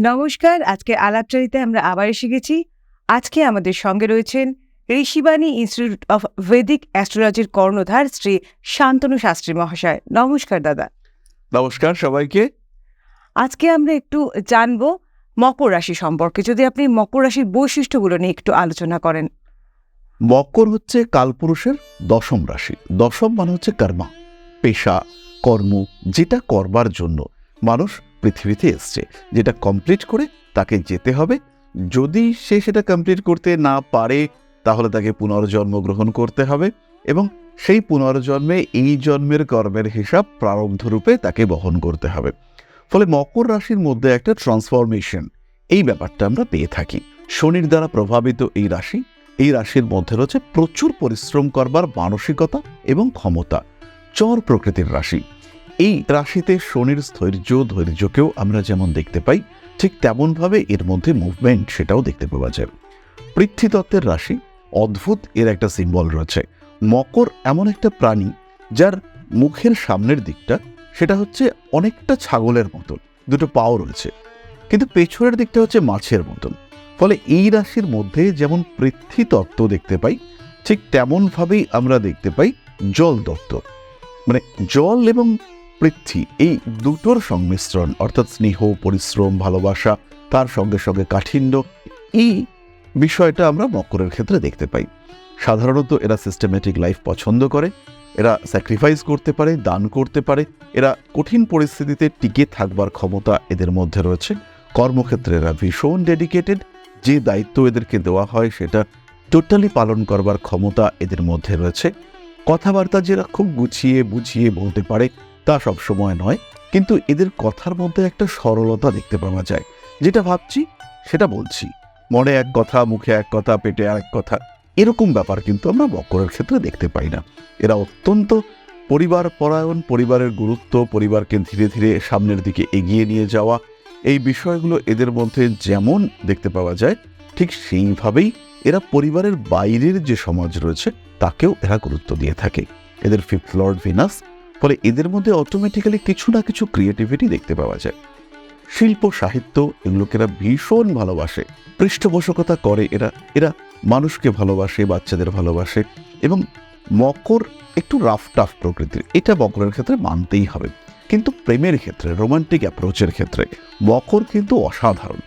নমস্কার আজকে আলাপচারিতে আমরা আবার এসে গেছি। আজকে আমাদের সঙ্গে রয়েছেন ঋষিবাণী ইনস্টিটিউট অফ ভেদিক অ্যাস্ট্রোলজির কর্ণধার শ্রী শান্তনু শাস্ত্রী মহাশয়। নমস্কার দাদা। নমস্কার সবাইকে। আজকে আমরা একটু জানব মকর রাশি সম্পর্কে। যদি আপনি মকর রাশির বৈশিষ্ট্যগুলো নিয়ে একটু আলোচনা করেন। মকর হচ্ছে কালপুরুষের দশম রাশি। দশম মানে হচ্ছে কর্মা পেশা কর্ম যেটা করবার জন্য। মানুষ পৃথিবীতে এসছে, যেটা কমপ্লিট করে তাকে যেতে হবে। যদি সে সেটা কমপ্লিট করতে না পারে, তাহলে তাকে পুনর্জন্ম গ্রহণ করতে হবে এবং সেই পুনর্জন্মে এই জন্মের কর্মের হিসাব প্রারব্ধ রূপে তাকে বহন করতে হবে। ফলে মকর রাশির মধ্যে একটা ট্রান্সফরমেশন এই ব্যাপারটা আমরা পেয়ে থাকি। শনির দ্বারা প্রভাবিত এই রাশি, এই রাশির মধ্যে রয়েছে প্রচুর পরিশ্রম করবার মানসিকতা এবং ক্ষমতা, চর প্রকৃতির রাশি। এই রাশিতে শনির স্থৈর্য ধৈর্যকেও আমরা যেমন দেখতে পাই, ঠিক তেমনভাবে এর মধ্যে মুভমেন্ট সেটাও দেখতে পাওয়া যায়। পৃথ্বীতত্ত্বের রাশি অদ্ভুত এর একটা সিম্বল রয়েছে। মকর এমন একটা প্রাণী যার মুখের সামনের দিকটা সেটা হচ্ছে অনেকটা ছাগলের মতন, দুটো পাও রয়েছে। কিন্তু পেছনের দিকটা হচ্ছে মাছের মতন। ফলে এই রাশির মধ্যে যেমন পৃথ্বী তত্ত্ব দেখতে পাই, ঠিক তেমনভাবেই আমরা দেখতে পাই জল দত্ত। মানে জল এবং পৃথ্বী এই দুটোর সংমিশ্রণ, অর্থাৎ স্নেহ, পরিশ্রম, ভালোবাসা, তার সঙ্গে সঙ্গে কাঠিন্য, এই বিষয়টা আমরা মকরের ক্ষেত্রে দেখতে পাই। সাধারণত এরা সিস্টেমেটিক লাইফ পছন্দ করে, এরা স্যাক্রিফাইস করতে পারে, দান করতে পারে, এরা কঠিন পরিস্থিতিতে টিকে থাকবার ক্ষমতা এদের মধ্যে রয়েছে। কর্মক্ষেত্রে এরা ভীষণ ডেডিকেটেড যে দায়িত্ব এদেরকে দেওয়া হয় সেটা টোটালি পালন করবার ক্ষমতা এদের মধ্যে রয়েছে। কথাবার্তা যেরা খুব গুছিয়ে বুঝিয়ে বলতে পারে তা সবসময় নয়, কিন্তু এদের কথার মধ্যে একটা সরলতা দেখতে পাওয়া যায়। যেটা ভাবছি, সেটা বলছি। মনে এক কথা, মুখে এক কথা, পেটে আর এক কথা। এরকম ব্যাপার কিন্তু আমরা মকরের ক্ষেত্রে দেখতে পাই না। এরা অত্যন্ত পরিবার পরায়ণ পরিবারের গুরুত্ব, পরিবারকে ধীরে ধীরে সামনের দিকে এগিয়ে নিয়ে যাওয়া। এই বিষয়গুলো এদের মধ্যে যেমন দেখতে পাওয়া যায়, ঠিক সেইভাবেই এরা পরিবারের বাইরের যে সমাজ রয়েছে, তাকেও এরা গুরুত্ব দিয়ে থাকে। এদের ফিফথ লর্ড ভিনাস ফলে এদের মধ্যে অটোমেটিক্যালি কিছু না কিছু ক্রিয়েটিভিটি দেখতে পাওয়া যায়। শিল্প, সাহিত্য, এগুলোকে এরা ভীষণ ভালোবাসে। পৃষ্ঠপোষকতা করে, এরা এরা মানুষকে ভালোবাসে, বাচ্চাদের ভালোবাসে এবং মকর একটু রাফ টাফ প্রকৃতির। এটা মকরের ক্ষেত্রে মানতেই হবে। কিন্তু প্রেমের ক্ষেত্রে রোমান্টিক অ্যাপ্রোচের ক্ষেত্রে মকর কিন্তু অসাধারণ।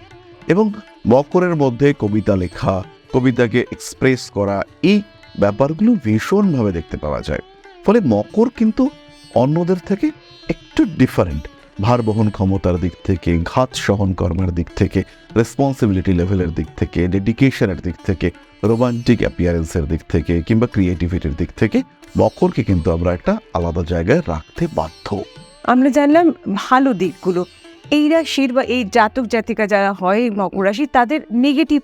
এবং মকরের মধ্যে কবিতা লেখা, কবিতাকে এক্সপ্রেস করা, এই ব্যাপারগুলো ভীষণভাবে দেখতে পাওয়া যায়। ফলে মকর কিন্তু অন্যদের থেকে একটু ডিফারেন্ট ভার বহন ক্ষমতার দিক থেকে ঘাত সহন কর্মের দিক থেকে রেসপন্সিবিলিটি লেভেলের দিক থেকে ডেডিকেশনের দিক থেকে রোমান্টিক অ্যাপিয়ারেন্সের দিক থেকে কিংবা ক্রিয়েটিভিটির দিক থেকে মকরকে কিন্তু আমরা একটা আলাদা জায়গায় রাখতে বাধ্য। আমরা জানলাম ভালো দিকগুলো। এই রাশির বা এই জাতক জাতিকা যারা হয় মকর রাশি তাদের নেগেটিভ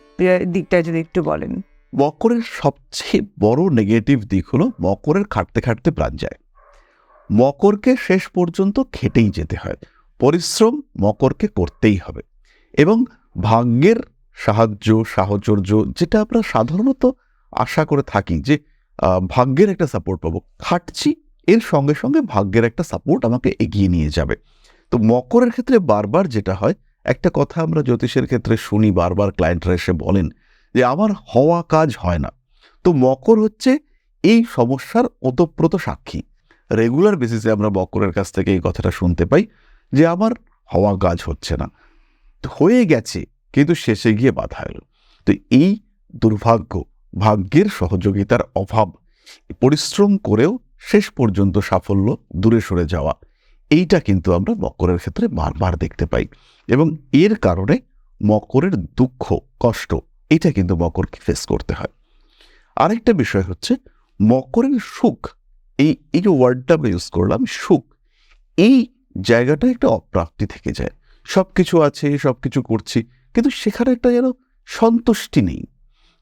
দিকটা যদি একটু বলেন। মকরের সবচেয়ে বড় নেগেটিভ দিক হলো মকরের খাটতে খাটতে প্রাণ যায়। মকরকে শেষ পর্যন্ত খেটেই যেতে হয়। পরিশ্রম মকরকে করতেই হবে। এবং ভাগ্যের সাহায্য, সাহচর্য যেটা আমরা সাধারণত আশা করে থাকি যে ভাগ্যের একটা সাপোর্ট পাবো। খাটছি, এর সঙ্গে সঙ্গে ভাগ্যের একটা সাপোর্ট আমাকে এগিয়ে নিয়ে যাবে। তো মকরের ক্ষেত্রে বারবার যেটা হয়, একটা কথা আমরা জ্যোতিষের ক্ষেত্রে শুনি বারবার ক্লায়েন্টরা এসে বলেন যে, আমার হওয়া কাজ হয় না। তো মকর হচ্ছে এই সমস্যার ওতপ্রোত সাক্ষী। রেগুলার বেসিসে আমরা মকরের কাছ থেকে এই কথাটা শুনতে পাই যে আমার হওয়া কাজ হচ্ছে না। হয়ে গেছে, কিন্তু শেষে গিয়ে বাধা এলো। তো এই দুর্ভাগ্য, ভাগ্যের সহযোগিতার অভাব, পরিশ্রম করেও শেষ পর্যন্ত সাফল্য দূরে সরে যাওয়া, এইটা কিন্তু আমরা মকরের ক্ষেত্রে বারবার দেখতে পাই। এবং এর কারণে মকরের দুঃখ, কষ্ট এটা কিন্তু মকরকে ফেস করতে হয়। আরেকটা বিষয় হচ্ছে, মকরের সুখ এই এই যে ওয়ার্ডটা আমরা ইউজ করলাম, সুখ, এই জায়গাটা একটা অপ্রাপ্তি থেকে যায়। সব কিছু আছে সব কিছু করছি, কিন্তু সেখানে একটা যেন সন্তুষ্টি নেই।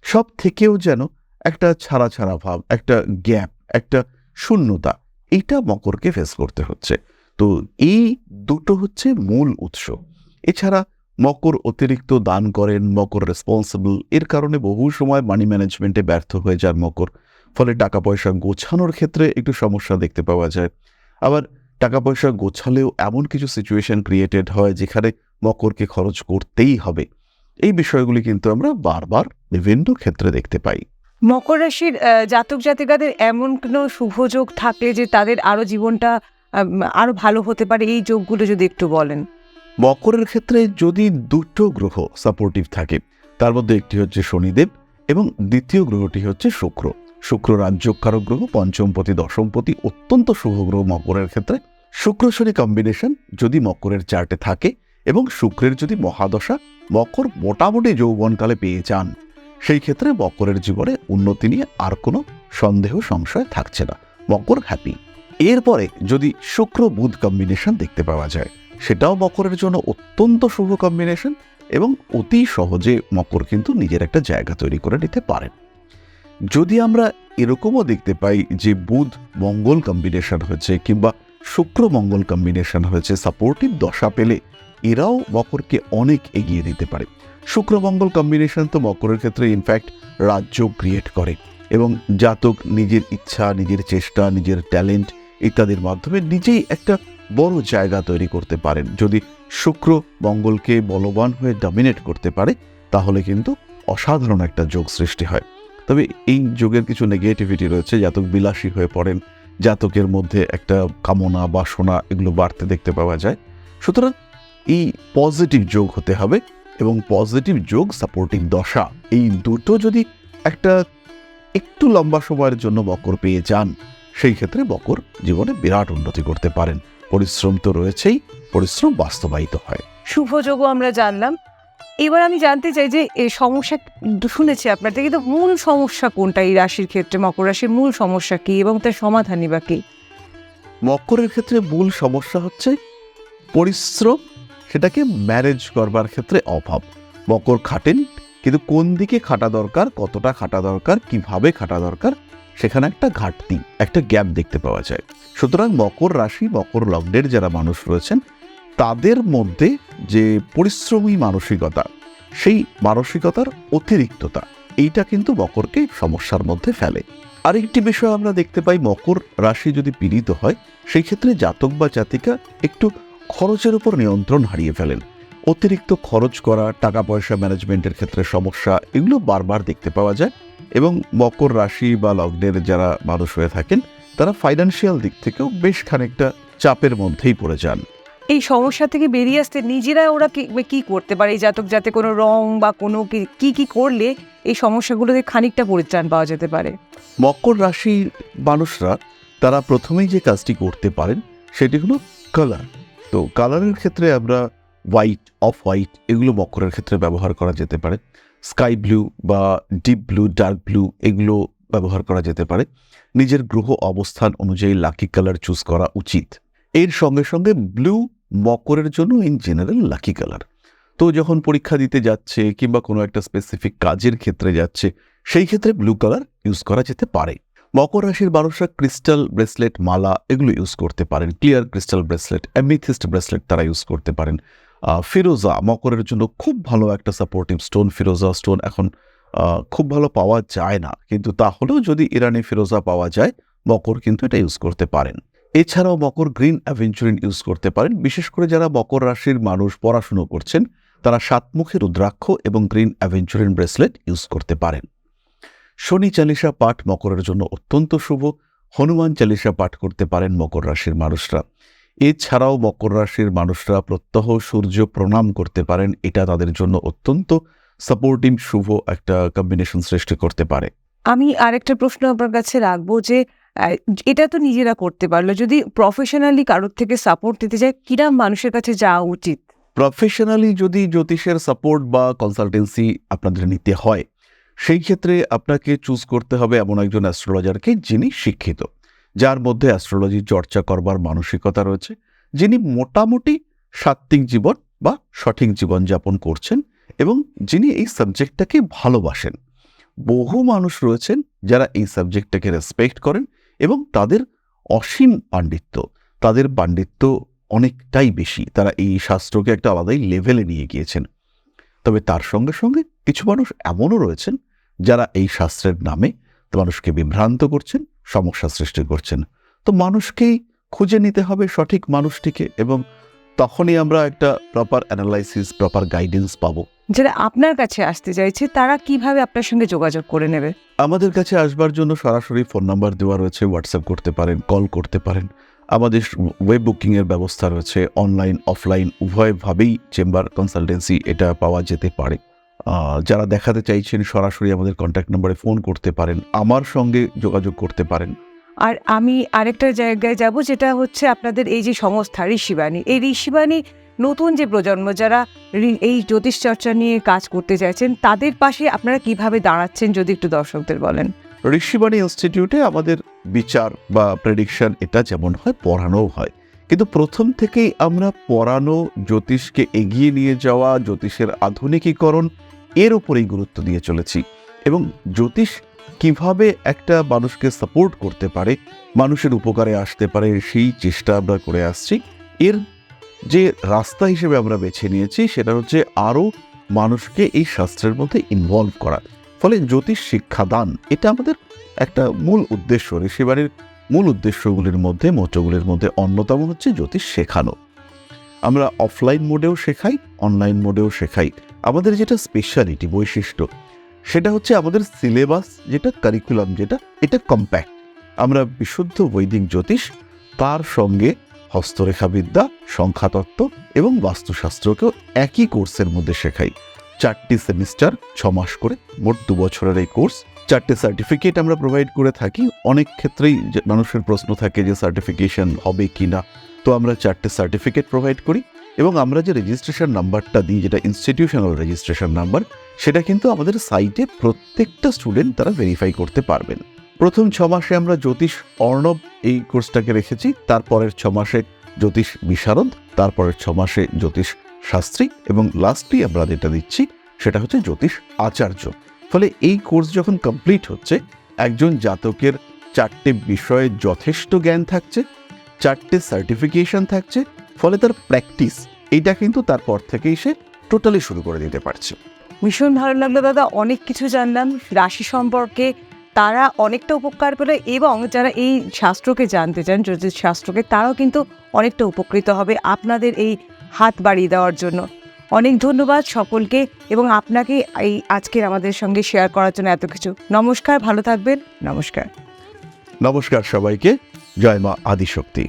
সব থেকেও যেন একটা ছাড়া ছাড়া ভাব, একটা গ্যাপ একটা শূন্যতা, এটা মকরকে ফেস করতে হচ্ছে। তো এই দুটো হচ্ছে মূল উৎস। এছাড়া মকর অতিরিক্ত দান করেন, মকর রেসপন্সিবল এর কারণে বহু সময় মানি ম্যানেজমেন্টে ব্যর্থ হয়ে যান মকর। ফলে টাকা পয়সা গোছানোর ক্ষেত্রে একটু সমস্যা দেখতে পাওয়া যায়। আবার টাকা পয়সা গোছালেও এমন কিছু সিচুয়েশন ক্রিয়েটেড হয় যেখানে মকরকে খরচ করতেই হবে। এই বিষয়গুলি কিন্তু আমরা বারবার বিভিন্ন ক্ষেত্রে দেখতে পাই। মকর রাশির জাতক জাতিকাদের এমন কোনো শুভযোগ থাকলে যে তাদের আরও জীবনটা আরও ভালো হতে পারে এই যোগগুলো যদি একটু বলেন। মকরের ক্ষেত্রে যদি দুটো গ্রহ সাপোর্টিভ থাকে তার মধ্যে একটি হচ্ছে শনিদেব এবং দ্বিতীয় গ্রহটি হচ্ছে শুক্র। শুক্র রাজ্যকারক গ্রহ পঞ্চমপতি দশমপতি অত্যন্ত শুভ গ্রহ মকরের ক্ষেত্রে। শুক্র শনি কম্বিনেশন যদি মকরের চার্টে থাকে এবং শুক্রের যদি মহাদশা মকর মোটামুটি যৌবনকালে পেয়ে যান, সেই ক্ষেত্রে মকরের জীবনে উন্নতি নিয়ে আর কোনো সন্দেহ, সংশয় থাকছে না। মকর হ্যাপি এরপরে যদি শুক্র বুধ কম্বিনেশন দেখতে পাওয়া যায়, সেটাও মকরের জন্য অত্যন্ত শুভ কম্বিনেশন এবং অতি সহজে মকর কিন্তু নিজের একটা জায়গা তৈরি করে নিতে পারেন। যদি আমরা এরকমও দেখতে পাই যে বুধ মঙ্গল কম্বিনেশন হয়েছে কিংবা শুক্র মঙ্গল কম্বিনেশন হয়েছে সাপোর্টিভ দশা পেলে এরাও মকরকে অনেক এগিয়ে দিতে পারে। শুক্র মঙ্গল কম্বিনেশন তো মকরের ক্ষেত্রে ইনফ্যাক্ট রাজ্য ক্রিয়েট করে এবং জাতক নিজের ইচ্ছা, নিজের চেষ্টা, নিজের ট্যালেন্ট ইত্যাদির মাধ্যমে নিজেই একটা বড় জায়গা তৈরি করতে পারেন। যদি শুক্র মঙ্গলকে বলবান হয়ে ডমিনেট করতে পারে, তাহলে কিন্তু অসাধারণ একটা যোগ সৃষ্টি হয়। তবে এই যোগের কিছু নেগেটিভিটি রয়েছে, জাতক বিলাসী হয়ে পড়েন। জাতকের মধ্যে একটা কামনা, বাসনা এগুলো বাড়তে দেখতে পাওয়া যায়। সুতরাং এই পজিটিভ যোগ হতে হবে এবং পজিটিভ যোগ সাপোর্টিং দশা। এই দুটো যদি একটা একটু লম্বা সময়ের জন্য বকর পেয়ে যান, সেই ক্ষেত্রে বকর জীবনে বিরাট উন্নতি করতে পারেন। পরিশ্রম তো রয়েছেই, পরিশ্রম বাস্তবায়িত হয়। শুভ যোগও আমরা জানলাম। এবার আমি জানতে চাই যে এই সমস্যা শুনেছি আপনার থেকে মূল সমস্যা কোনটা এই রাশির ক্ষেত্রে? মকর রাশির মূল সমস্যা কি এবং তার সমাধানই বা কি? মকরের ক্ষেত্রে মূল সমস্যা হচ্ছে পরিশ্রম, সেটাকে ম্যানেজ করবার ক্ষেত্রে অভাব। মকর খাটেন, কিন্তু কোন দিকে খাটা দরকার, কতটা খাটা দরকার, কীভাবে খাটা দরকার, সেখানে একটা ঘাটতি, একটা গ্যাপ দেখতে পাওয়া যায়। সুতরাং মকর রাশি, মকর লগ্নের যারা মানুষ রয়েছেন তাদের মধ্যে যে পরিশ্রমী মানসিকতা, সেই মানসিকতার অতিরিক্ততা, এইটা কিন্তু মকরকে সমস্যার মধ্যে ফেলে। আরেকটি বিষয় আমরা দেখতে পাই, মকর রাশি যদি পীড়িত হয়, সেই ক্ষেত্রে জাতক বা জাতিকা একটু খরচের উপর নিয়ন্ত্রণ হারিয়ে ফেলেন। অতিরিক্ত খরচ করা টাকা পয়সা ম্যানেজমেন্টের ক্ষেত্রে সমস্যা, এগুলো বারবার দেখতে পাওয়া যায় এবং মকর রাশি বা লগ্নের যারা মানুষ হয়ে থাকেন, তারা ফাইন্যান্সিয়াল দিক থেকেও বেশ খানিকটা চাপের মধ্যেই পড়ে যান। এই সমস্যা থেকে বেরিয়ে আসতে নিজেরা ওরা কি করতে পারে? এই জাতক যাতে কোনো রং বা কোনো কি- কি করলে এই সমস্যাগুলো থেকে খানিকটা পরিত্রাণ পাওয়া যেতে পারে? মকর রাশির মানুষরা তারা প্রথমেই যে কাজটি করতে পারেন সেটি হলো কালার তো কালারের ক্ষেত্রে আমরা হোয়াইট অফ হোয়াইট এগুলো মকরের ক্ষেত্রে ব্যবহার করা যেতে পারে। স্কাই ব্লু বা ডিপ ব্লু ডার্ক ব্লু এগুলো ব্যবহার করা যেতে পারে। নিজের গ্রহ অবস্থান অনুযায়ী লাকি কালার চুজ করা উচিত। এর সঙ্গে সঙ্গে ব্লু মকরের জন্য ইন জেনারেল লাকি কালার তো যখন পরীক্ষা দিতে যাচ্ছে কিংবা কোনো একটা স্পেসিফিক কাজের ক্ষেত্রে যাচ্ছে, সেই ক্ষেত্রে ব্লু কালার ইউজ করা যেতে পারে। মকর রাশির মানুষরা ক্রিস্টাল ব্রেসলেট মালা এগুলো ইউজ করতে পারেন। Clear crystal bracelet amethyst bracelet তারা ইউজ করতে পারেন। ফিরোজা মকরের জন্য খুব ভালো একটা সাপোর্টিভ স্টোন ফিরোজা স্টোন এখন খুব ভালো পাওয়া যায় না। কিন্তু তাহলেও যদি ইরানি ফিরোজা পাওয়া যায়, মকর কিন্তু এটা ইউজ করতে পারেন। এছাড়াও মকর গ্রিন অ্যাভেঞ্চুরিন ইউজ করতে পারেন। বিশেষ করে যারা মকর রাশির মানুষ পড়াশুনো করছেন, তারা সাতমুখী রুদ্রাক্ষ এবং গ্রিন অ্যাভেঞ্চুরিন ব্রেসলেট ইউজ করতে পারেন। শনি চালিসা পাঠ মকরের জন্য অত্যন্ত শুভ। হনুমান চালিসা পাঠ করতে পারেন মকর রাশির মানুষরা। এছাড়াও মকর রাশির মানুষরা প্রত্যহ সূর্য প্রণাম করতে পারেন, এটা তাদের জন্য অত্যন্ত সাপোর্টিভ শুভ একটা কম্বিনেশন সৃষ্টি করতে পারে। আমি আরেকটা প্রশ্ন আপনার কাছে রাখব যে এটা তো নিজেরা করতে পারল। যদি প্রফেশনালি কারোর থেকে সাপোর্ট দিতে যায় কিরাম মানুষের কাছে যাওয়া উচিত? প্রফেশনালি যদি জ্যোতিষের সাপোর্ট বা কনসালটেন্সি আপনাদের নিতে হয়, সেই ক্ষেত্রে আপনাকে চুজ করতে হবে এমন একজন অ্যাস্ট্রোলজারকে যিনি শিক্ষিত। যার মধ্যে অ্যাস্ট্রোলজি চর্চা করবার মানসিকতা রয়েছে, যিনি মোটামুটি সাত্ত্বিক জীবন বা সঠিক জীবনযাপন করছেন এবং যিনি এই সাবজেক্টটাকে ভালোবাসেন। বহু মানুষ রয়েছেন যারা এই সাবজেক্টটাকে রেসপেক্ট করেন এবং তাদের অসীম পাণ্ডিত্য, তাদের পাণ্ডিত্য অনেকটাই বেশি। তারা এই শাস্ত্রকে একটা আলাদাই লেভেলে নিয়ে গিয়েছেন। তবে তার সঙ্গে সঙ্গে কিছু মানুষ এমনও রয়েছেন যারা এই শাস্ত্রের নামে মানুষকে বিভ্রান্ত করছেন সমস্যা সৃষ্টি করছেন। তো মানুষকেই খুঁজে নিতে হবে সঠিক মানুষটিকে এবং তখনই আমরা একটা প্রপার অ্যানালাইসিস প্রপার গাইডেন্স পাবো। যারা আপনার কাছে আসতে চাইছে তারা কীভাবে আপনার সঙ্গে যোগাযোগ করে নেবে? আমাদের কাছে আসবার জন্য সরাসরি ফোন নাম্বার দেওয়া রয়েছে হোয়াটসঅ্যাপ করতে পারেন কল করতে পারেন। আমাদের ওয়েব বুকিংয়ের ব্যবস্থা রয়েছে অনলাইন অফলাইন উভয়ভাবেই চেম্বার কনসালটেন্সি এটা পাওয়া যেতে পারে। যারা দেখাতে চাইছেন সরাসরি আমাদের কন্ট্যাক্ট নম্বরে ফোন করতে পারেন আমার সঙ্গে যোগাযোগ করতে পারেন। আর আমি আরেকটা জায়গায় যাব যেটা হচ্ছে আপনাদের এই যে সংস্থা ঋষিবাণী। এই ঋষিবাণী নতুন যে প্রজন্ম যারা এই জ্যোতিষ চর্চা নিয়ে কাজ করতে চাইছেন তাদের পাশে আপনারা কীভাবে দাঁড়াচ্ছেন যদি একটু দর্শকদের বলেন? ঋষিবাণী ইনস্টিটিউটে আমাদের বিচার বা প্রেডিকশন এটা যেমন হয়, পড়ানোও হয়। কিন্তু প্রথম থেকেই আমরা পড়ানো, জ্যোতিষকে এগিয়ে নিয়ে যাওয়া, জ্যোতিষের আধুনিকীকরণ এর উপরেই গুরুত্ব দিয়ে চলেছি। এবং জ্যোতিষ কীভাবে একটা মানুষকে সাপোর্ট করতে পারে, মানুষের উপকারে আসতে পারে, সেই চেষ্টা আমরা করে আসছি। এর যে রাস্তা হিসেবে আমরা বেছে নিয়েছি, সেটা হচ্ছে আরও মানুষকে এই শাস্ত্রের মধ্যে ইনভলভ করা। ফলে জ্যোতিষ শিক্ষাদান এটা আমাদের একটা মূল উদ্দেশ্য। ঋষিবাড়ির মূল উদ্দেশ্যগুলির মধ্যে মোচগুলির মধ্যে অন্যতম হচ্ছে জ্যোতিষ শেখানো। আমরা অফলাইন মোডেও শেখাই অনলাইন মোডেও শেখাই। আমাদের যেটা স্পেশালিটি বৈশিষ্ট্য সেটা হচ্ছে আমাদের সিলেবাস যেটা কারিকুলাম যেটা, এটা কম্প্যাক্ট আমরা বিশুদ্ধ বৈদিক জ্যোতিষ, তার সঙ্গে হস্তরেখাবিদ্যা, সংখ্যাতত্ত্ব এবং বাস্তুশাস্ত্রকেও একই কোর্সের মধ্যে শেখাই। চারটি সেমিস্টার ছ মাস করে, মোট দু বছরের এই কোর্স চারটে সার্টিফিকেট আমরা প্রোভাইড করে থাকি। অনেক ক্ষেত্রেই মানুষের প্রশ্ন থাকে যে সার্টিফিকেশন হবে কি না তো আমরা চারটে সার্টিফিকেট প্রোভাইড করি। এবং আমরা যে রেজিস্ট্রেশন নাম্বারটা দিই, যেটা ইনস্টিটিউশনাল রেজিস্ট্রেশন নাম্বার সেটা কিন্তু আমাদের সাইটে প্রত্যেকটা স্টুডেন্ট তারা ভেরিফাই করতে পারবেন। প্রথম ছ মাসে আমরা জ্যোতিষ অর্ণব এই কোর্সটাকে রেখেছি, তারপরের ছ মাসে জ্যোতিষ বিশারদ, তারপরের ছ মাসে জ্যোতিষ শাস্ত্রী এবং লাস্টলি আমরা যেটা দিচ্ছি, সেটা হচ্ছে জ্যোতিষ আচার্য। ফলে এই কোর্স যখন কমপ্লিট হচ্ছে, একজন জাতকের চারটে বিষয়ে যথেষ্ট জ্ঞান থাকছে, চারটে সার্টিফিকেশন থাকছে ফলে তার প্র্যাকটিস এইটা কিন্তু তারপর থেকেই সে টোটালি শুরু করে দিতে পারছে। ভীষণ ভালো লাগল দাদা অনেক কিছু জানলাম। রাশি সম্পর্কে তারা অনেকটা উপকার পেল এবং যারা এই শাস্ত্রকে জানতে চান জ্যোতিষ শাস্ত্রকে তারাও কিন্তু অনেকটা উপকৃত হবে আপনাদের এই হাত বাড়িয়ে দেওয়ার জন্য। অনেক ধন্যবাদ সকলকে এবং আপনাকে এই আজকের আমাদের সঙ্গে শেয়ার করার জন্য এত কিছু। নমস্কার ভালো থাকবেন। নমস্কার। নমস্কার সবাইকে। জয় মা আদিশক্তি।